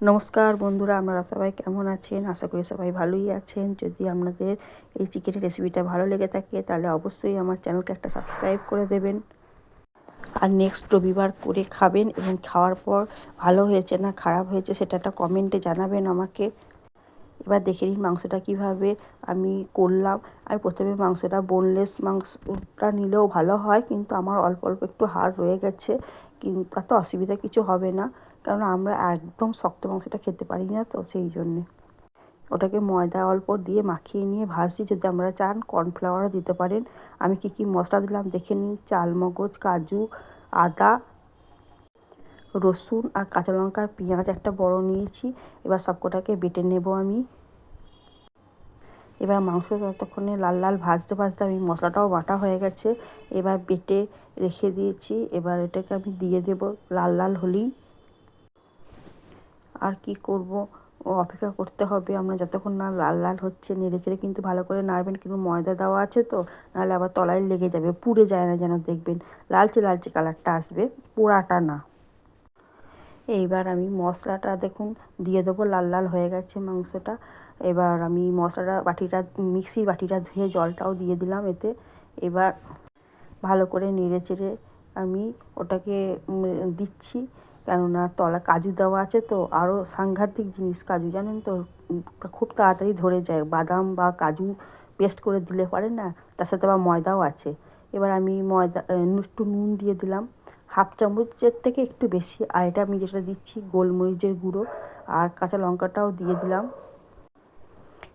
নমস্কার বন্ধুরা, আপনারা সবাই কেমন আছেন? আশা করি সবাই ভালোই আছেন। যদি আপনাদের এই চিকেনের রেসিপিটা ভালো লেগে থাকে, তাহলে অবশ্যই আমার চ্যানেলকে একটা সাবস্ক্রাইব করে দেবেন। আর নেক্সট রবিবার করে খাবেন এবং খাওয়ার পর ভালো হয়েছে না খারাপ হয়েছে সেটা একটা কমেন্টে জানাবেন আমাকে। এবার দেখে নিন মাংসটা কীভাবে আমি করলাম। আমি প্রথমে মাংসটা বোনলেস মাংসটা নিলেও ভালো হয়, কিন্তু আমার অল্প অল্প একটু হাড় রয়ে গেছে, কিন্তু তাতে অসুবিধা কিছু হবে না। কারণ আমরা একদম শক্ত মাংসটা খেতে পারি না তো সেই জন্যে। ওটাকে ময়দা অল্প দিয়ে মাখিয়ে নিয়ে ভাজছি, যদি আমরা চান কর্নফ্লাওয়ারও দিতে পারেন। আমি কি কি মশলা দিলাম দেখে নিন। চালমগজ, কাজু, আদা, রসুন আর কাঁচা লঙ্কার পেঁয়াজ একটা বড় নিয়েছি। এবার সবকটাকে বেটে নেব আমি। এবার মাংস ততক্ষণে লাল লাল ভাজতে ভাজতে আমি মশলাটাও বাটা হয়ে গেছে, এবার বেটে রেখে দিয়েছি। এবার এটাকে আমি দিয়ে দেব লাল লাল হলেই। আর কি করব? অপেক্ষা করতে হবে। আমরা যতক্ষণ না লাল লাল হচ্ছে, নেড়ে চেড়ে কিন্তু ভালো করে নাড়বেন। কিন্তু ময়দা দেওয়া আছে তো, নাহলে আবার তলায় লেগে যাবে, পুড়ে যায় না যেন দেখবেন। লালচে লালচে কালারটা আসবে, পোড়াটা না। এইবার আমি মশলাটা দেখুন, দিয়ে দেবো, লাল লাল হয়ে গেছে মাংসটা। এবার আমি মশলাটা, বাটিটা, মিক্সির বাটিটা ধুয়ে জলটাও দিয়ে দিলাম এতে। এবার ভালো করে নেড়ে চেড়ে আমি ওটাকে দিচ্ছি। কেননা তলা কাজু দেওয়া আছে তো আরও সাংঘাতিক জিনিস কাজু, জানেন তো? খুব তাড়াতাড়ি ধরে যায়। বাদাম বা কাজু পেস্ট করে দিলে পারে না, তার সাথে আবার ময়দাও আছে। এবার আমি ময়দা একটু নুন দিয়ে দিলাম। হাফ চামচের থেকে একটু বেশি, আর এটা আমি যেটা দিচ্ছি, গোলমরিচের গুঁড়ো আর কাঁচা লঙ্কাটাও দিয়ে দিলাম।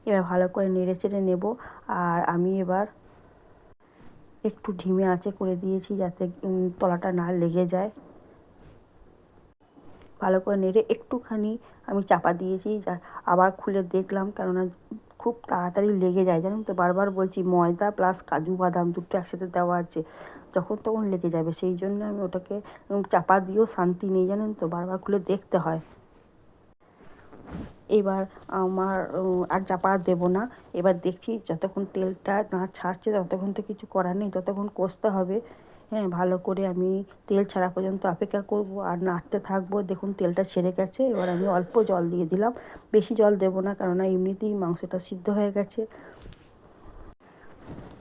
এবার ভালো করে নেড়ে চেড়ে নেব, আর আমি এবার একটু ঢিমে আঁচে করে দিয়েছি যাতে তলাটা না লেগে যায়। ভালো করে নেড়ে একটুখানি আমি চাপা দিয়েছি আবার খুলে দেখলাম, কেননা খুব তাড়াতাড়ি লেগে যায়, জানেন তো? বারবার বলছি ময়দা প্লাস কাজু বাদাম দুটো একসাথে দেওয়া আছে, যখন তখন লেগে যাবে। সেই জন্য আমি ওটাকে চাপা দিয়েও শান্তি নেই, জানেন তো? বারবার খুলে দেখতে হয়। এবার আমার আর চাপা দেবো না। এবার দেখছি যতক্ষণ তেলটা না ছাড়ছে, ততক্ষণ তো কিছু করার নেই, ততক্ষণ কষতে হবে। হ্যাঁ ভালো করে আমি তেল ছাড়া পর্যন্ত অপেক্ষা করব আর নাড়তে থাকব। দেখুন, তেলটা ছেড়ে গেছে, এবার আমি অল্প জল দিয়ে দিলাম। বেশি জল দেবো না, কেননা এমনিতেই মাংসটা সিদ্ধ হয়ে গেছে।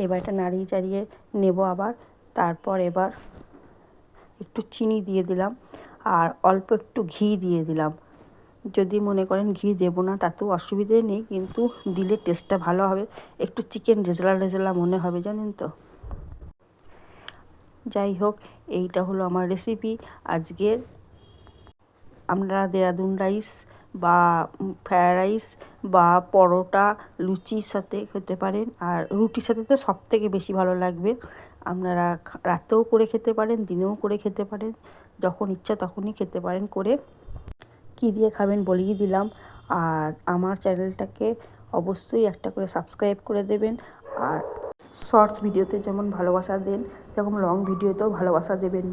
এবার এটা নাড়িয়ে চাড়িয়ে নেব আবার। তারপর এবার একটু চিনি দিয়ে দিলাম আর অল্প একটু ঘি দিয়ে দিলাম। যদি মনে করেন ঘি দেবো না, তাতেও অসুবিধে নেই, কিন্তু দিলে টেস্টটা ভালো হবে। একটু চিকেন রেজলা রেজলা মনে হবে, জানেন তো? যাই হোক এইটা হলো আমার রেসিপি আজকের আমরা দেরাদুন রাইস বা ফ্রায়েড রাইস বা পরোটা লুচির সাথে খেতে পারেন। আর রুটির সাথে তো সব থেকে বেশি ভালো লাগবে। আপনারা রাতেও করে খেতে পারেন, দিনেও করে খেতে পারেন, যখন ইচ্ছা তখনই খেতে পারেন। করে কী দিয়ে খাবেন বলেই দিলাম। আর আমার চ্যানেলটাকে অবশ্যই একটা করে সাবস্ক্রাইব করে দেবেন। আর শর্টস ভিডিওতে যেমন ভালোবাসা দেন তেমন লং ভিডিওতেও ভালোবাসা দেবেন।